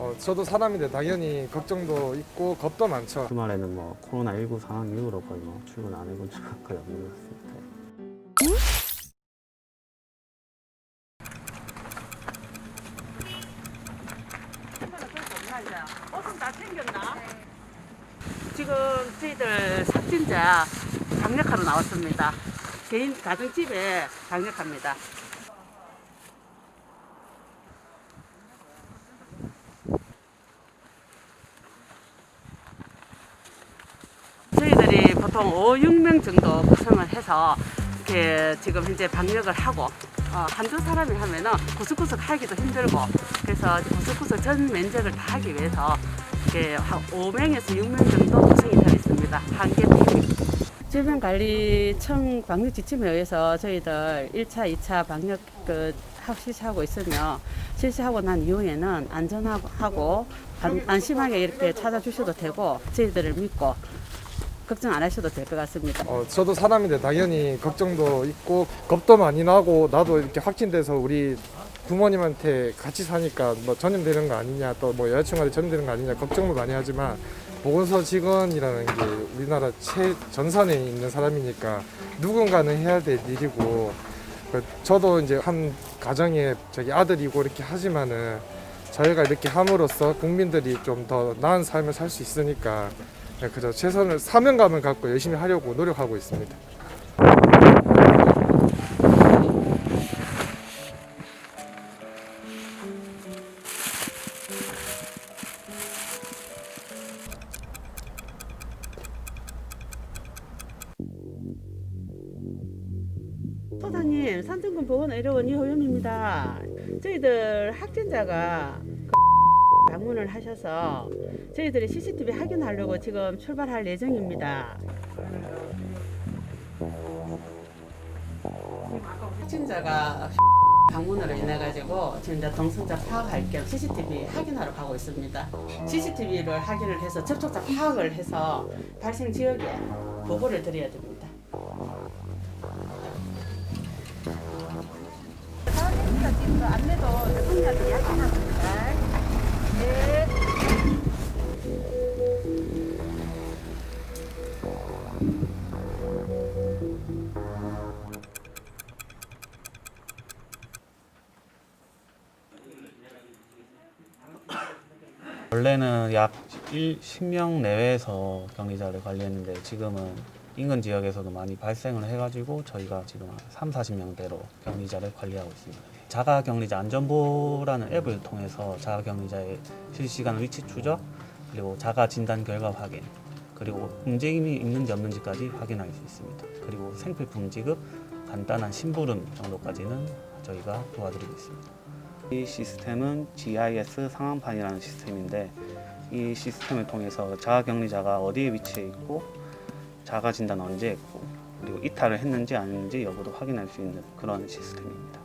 어, 저도 사람인데 당연히 걱정도 있고 겁도 많죠. 주말에는 뭐 코로나 19 상황 이후로 거의 뭐 출근 안 해본 적은 거의 없는 것 같습니다. 옷은 다 챙겼나? 지금 저희들 삭진자 강력하러 나왔습니다. 개인 가정집에 강력합니다. 저희들이 보통 5, 6명 정도 구성을 해서 이렇게 지금 현재 방역을 하고 어, 한두 사람이 하면은 구석구석 하기도 힘들고 그래서 구석구석 전 면적을 다 하기 위해서 이렇게 한 5명에서 6명 정도 구성이 되어 있습니다. 한 개 팀이. 질병관리청 방역 지침에 의해서 저희들 1차, 2차 방역 그 하- 실시하고 있으며 실시하고 난 이후에는 안전하고 안, 안심하게 이렇게 찾아주셔도 되고 저희들을 믿고 걱정 안 하셔도 될 것 같습니다. 어, 저도 사람인데 당연히 걱정도 있고 겁도 많이 나고 나도 이렇게 확진돼서 우리 부모님한테 같이 사니까 뭐 전염되는 거 아니냐 또 뭐 여자친구한테 전염되는 거 아니냐 걱정도 많이 하지만 보건소 직원이라는 게 우리나라 최 전선에 있는 사람이니까 누군가는 해야 될 일이고 그 저도 이제 한 가정에 저기 아들이고 이렇게 하지만은 저희가 이렇게 함으로써 국민들이 좀 더 나은 삶을 살 수 있으니까 네, 그저 최선을 사명감을 갖고 열심히 하려고 노력하고 있습니다. 소장님, 산증권 보건 의료원 이호연입니다. 저희들 확진자가 방문을 하셔서 저희들이 CCTV 확인하려고 지금 출발할 예정입니다. 확진자가 방문으로 인해 가지고 지금 이제 동선자 파악할 겸 CCTV 확인하러 가고 있습니다. CCTV를 확인을 해서 접촉자 파악을 해서 발생 지역에 보고를 드려야 됩니다. 원래는 약 1, 10명 내외에서 격리자를 관리했는데 지금은 인근 지역에서도 많이 발생을 해가지고 저희가 지금 한 3, 40명대로 격리자를 관리하고 있습니다. 자가 격리자 안전보라는 앱을 통해서 자가 격리자의 실시간 위치 추적 그리고 자가 진단 결과 확인 그리고 움직임이 있는지 없는지까지 확인할 수 있습니다. 그리고 생필품 지급, 간단한 심부름 정도까지는 저희가 도와드리고 있습니다. 이 시스템은 GIS 상황판이라는 시스템인데 이 시스템을 통해서 자가격리자가 어디에 위치해 있고 자가 진단 언제 했고 그리고 이탈을 했는지 안 했는지 여부도 확인할 수 있는 그런 시스템입니다.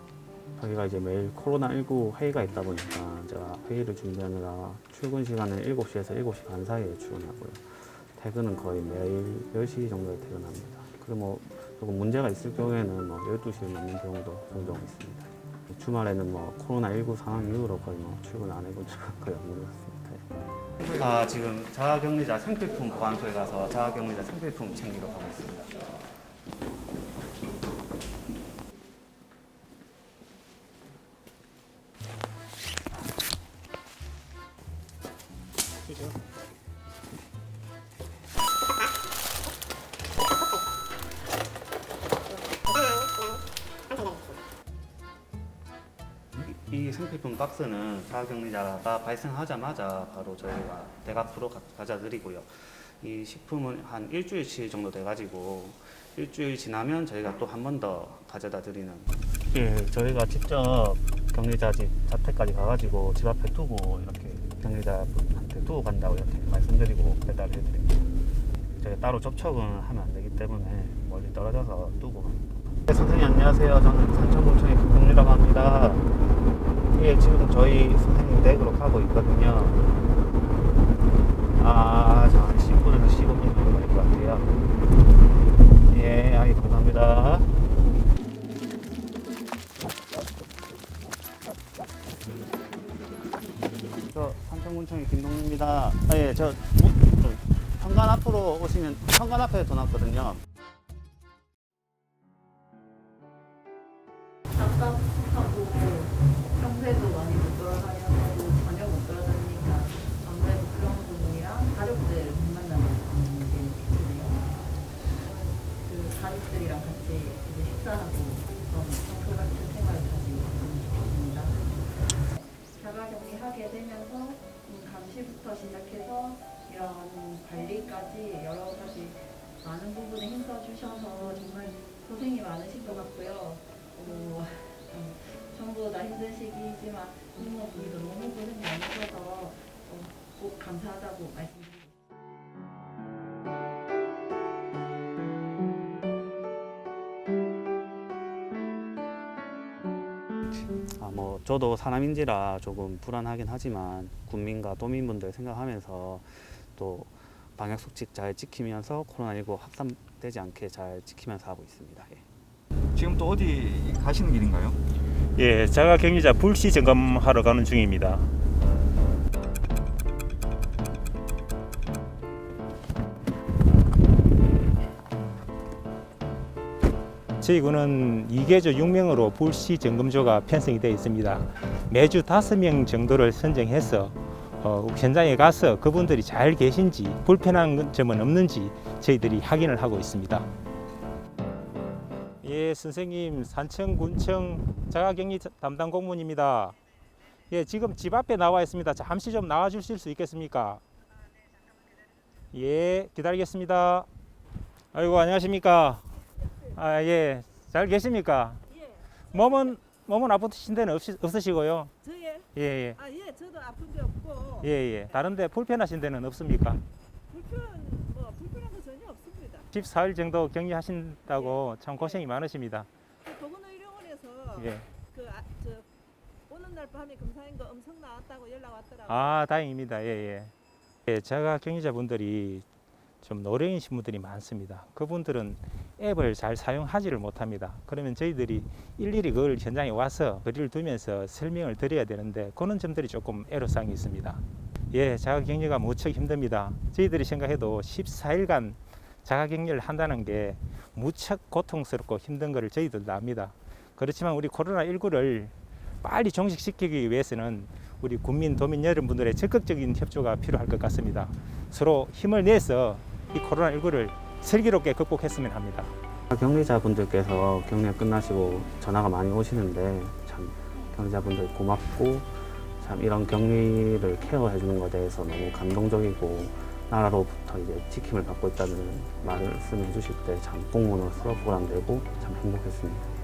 저희가 이제 매일 코로나19 회의가 있다 보니까 제가 회의를 준비하느라 출근 시간은 7시에서 7시 반 사이에 출근하고요. 퇴근은 거의 매일 10시 정도에 퇴근합니다. 그리고 뭐 조금 문제가 있을 경우에는 뭐 12시에 넘는 경우도 종종 있습니다. 주말에는 뭐 코로나 19 상황 이후로 거의 뭐 출근 안 해본 적은 거의 없는 것 같습니다. 아 지금 자가격리자 생필품 보관소에 가서 자가격리자 생필품 챙기러 가고 있습니다. 이 생필품 박스는 자가격리자가 발생하자마자 바로 저희가 대각으로 가- 가져드리고요. 이 식품은 한 일주일치 정도 돼가지고 일주일 지나면 저희가 또 한 번 더 가져다 드리는. 예, 저희가 직접 격리자 집 자택까지 가가지고 집 앞에 두고 이렇게 격리자한테 두고 간다고 이렇게 말씀드리고 배달해드립니다. 저희 따로 접촉은 하면 안 되기 때문에 멀리 떨어져서 두고 갑니다. 네, 선생님 안녕하세요. 저는 산천구청의 국경리라고 합니다. 예, 지금 저희 선생님 댁으로 가고 있거든요. 아, 저한 10분에서 15분 정도 걸릴 것 같아요. 예, 아이, 감사합니다. 저 산천 삼천군청의 김동입니다. 아, 예, 저 뭐, 좀 현관 앞으로 오시면 현관 앞에 둬 놨거든요. 관리까지 여러 가지 많은 부분에 힘써 주셔서 정말 고생이 많으신 것 같고요. 어, 음, 전부 다 힘든 시기이지만 부모분도 너무 고생 많으셔서 어, 꼭 감사하다고 말씀드립니다. 아, 뭐 저도 사람인지라 조금 불안하긴 하지만 국민과 도민분들 생각하면서 또 방역 수칙 잘 지키면서 코로나19 확산되지 않게 잘 지키면서 하고 있습니다. 예. 지금 또 어디 가시는 길인가요? 예, 자가 격리자 불시 점검하러 가는 중입니다. 저희 군은 2개조 6명으로 불시 점검조가 편성이 되어 있습니다. 매주 5명 정도를 선정해서 어, 현장에 가서 그분들이 잘 계신지 불편한 점은 없는지 저희들이 확인을 하고 있습니다. 예, 선생님 산청 군청 자가격리 담당 공무원입니다. 예, 지금 집 앞에 나와 있습니다. 잠시 좀 나와 주실 수 있겠습니까? 예, 기다리겠습니다. 아이고 안녕하십니까? 아 예, 잘 계십니까? 몸은 몸은 아프신 데는 없, 없으시고요. 저예? 예, 예, 아, 예, 저도 아픈 데 없고 예, 예. 다른데 불편하신 데는 없습니까? 불편 뭐 불편한 거 전혀 없습니다. 14일 정도 격리하신다고 참 고생이 많으십니다. 그 보건의료원에서 예. 그 아, 저 오는 날 밤에 검사한 거 음성 나왔다고 연락 왔더라고요. 아 다행입니다. 예, 예. 예, 자가 격리자분들이 좀 노령이신 분들이 많습니다. 그분들은 앱을 잘 사용하지를 못합니다. 그러면 저희들이 일일이 그걸 현장에 와서 거리를 두면서 설명을 드려야 되는데 그런 점들이 조금 애로사항이 있습니다. 예, 자가 격리가 무척 힘듭니다. 저희들이 생각해도 14일간 자가 격리를 한다는 게 무척 고통스럽고 힘든 것을 저희들도 압니다. 그렇지만 우리 코로나 19를 빨리 종식시키기 위해서는 우리 국민 도민 여러분들의 적극적인 협조가 필요할 것 같습니다. 서로 힘을 내서 이 코로나 19를 슬기롭게 극복했으면 합니다. 격리자분들께서 격리가 끝나시고 전화가 많이 오시는데 참 격리자분들 고맙고 참 이런 격리를 케어해 주는 것에 대해서 너무 감동적이고 나라로부터 이제 지킴을 받고 있다는 말씀을 해주실 때 참 공무원으로서 보람되고 참 행복했습니다.